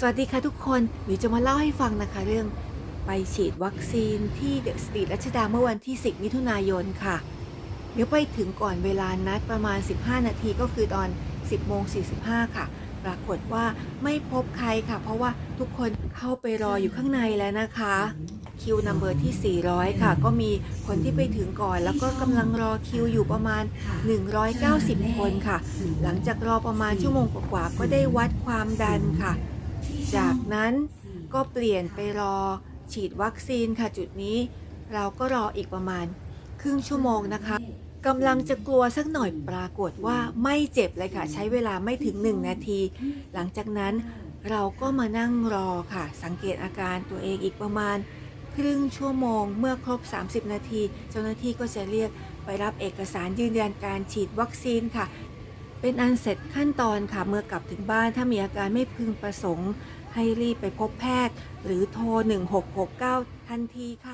สวัสดีค่ะทุกคนหนูจะมาเล่าให้ฟังนะคะเรื่องไปฉีดวัคซีนที่เดอะสตรีทรัชดาเมื่อวันที่ 10 มิถุนายนค่ะ เดี๋ยวไปถึงก่อนเวลานัดประมาณ 15 นาทีก็คือตอน 10โมง45 ค่ะ ปรากฏว่าไม่พบใครค่ะ เพราะว่าทุกคนเข้าไปรออยู่ข้างในแล้วนะคะ คิวนัมเบอร์ที่ 400 ค่ะ ก็มีคนที่ไปถึงก่อน แล้วก็กำลังรอคิวอยู่ประมาณ 190 คนค่ะ หลังจากรอประมาณชั่วโมงกว่าๆก็ได้วัดความดันค่ะ จากนั้นก็เปลี่ยนไปรอฉีดวัคซีนค่ะจุดนี้ เราก็รออีกประมาณครึ่งชั่วโมงนะคะกำลังจะกลัวสักหน่อยปรากฏว่าไม่เจ็บเลยค่ะ ใช้เวลาไม่ถึง 1 นาที หลังจากนั้นเราก็มานั่งรอค่ะ สังเกตอาการตัวเองอีกประมาณ ครึ่งชั่วโมงเมื่อครบ 30 นาที เจ้าหน้าที่ก็จะเรียกไปรับเอกสารยืนยันการฉีดวัคซีนค่ะ เป็นอันเสร็จขั้นตอนค่ะ เมื่อกลับถึงบ้านถ้ามีอาการไม่พึงประสงค์ ให้รีบไปพบแพทย์ หรือโทร 1669 ทันทีค่ะ